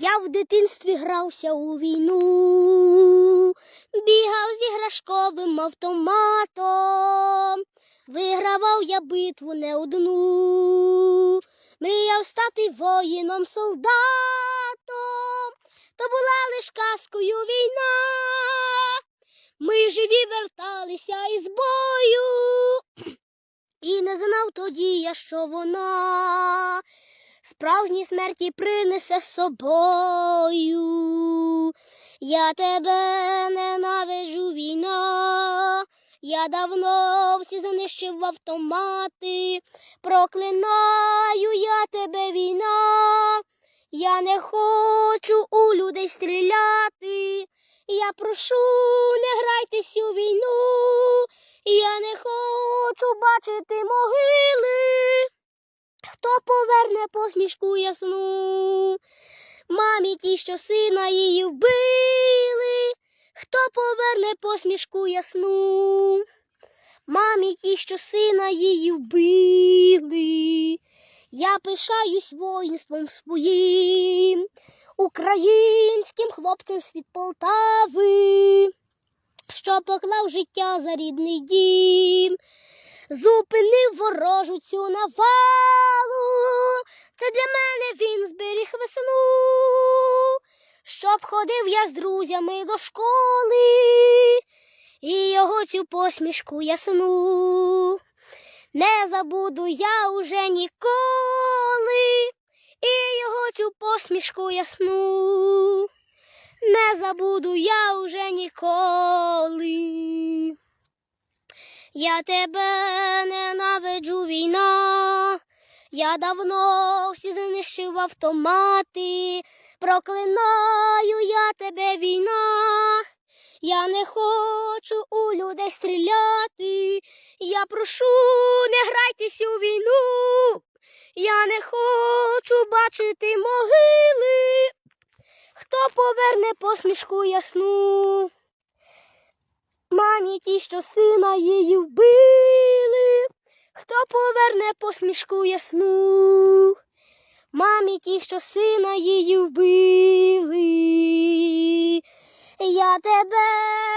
Я в дитинстві грався у війну, бігав з іграшковим автоматом, вигравав я битву не одну, мріяв стати воїном солдатом, то була лиш казкою війна. Ми живі верталися із бою, і не знав тоді я, що вона справжній смерті принесе собою. Я тебе ненавиджу війна, я давно всі занищив автомати, проклинаю я тебе війна, я не хочу у людей стріляти. Я прошу, не грайтесь у війну, я не хочу бачити могили. Посмішку ясну? Мамі ті, що сина її вбили, хто поверне посмішку ясну? Мамі ті, що сина її вбили. Я пишаюсь воїнством своїм, українським хлопцем з-під Полтави, що поклав життя за рідний дім зупинив ворожу цю навалу. Це для мене він зберіг весну, щоб ходив я з друзями до школи, і його цю посмішку ясну. Не забуду я уже ніколи, і його цю посмішку ясну. Не забуду я уже ніколи. Я тебе ненавиджу війна, я давно всі знищив автомати, проклинаю я тебе війна, я не хочу у людей стріляти, я прошу, не грайтесь у війну, я не хочу бачити могили, хто поверне посмішку ясну. Мамі ті, що сина її вбили, хто поверне посмішку ясну? Мамі ті, що сина її вбили. Я тебе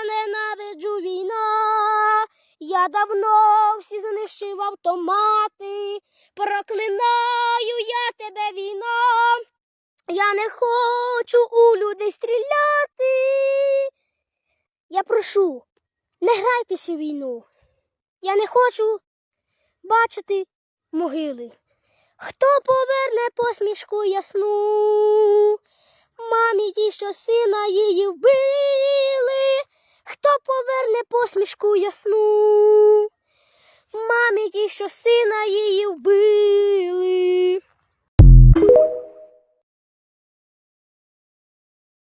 ненавиджу війна, я давно всі знищив автомати, проклинаю я тебе війна, я не хочу у людей стріляти. Я прошу, не грайтеся війну. Я не хочу бачити могили. Хто поверне посмішку ясну? Мамі ті, що сина її вбили. Хто поверне посмішку ясну? Мамі ті, що сина її вбили.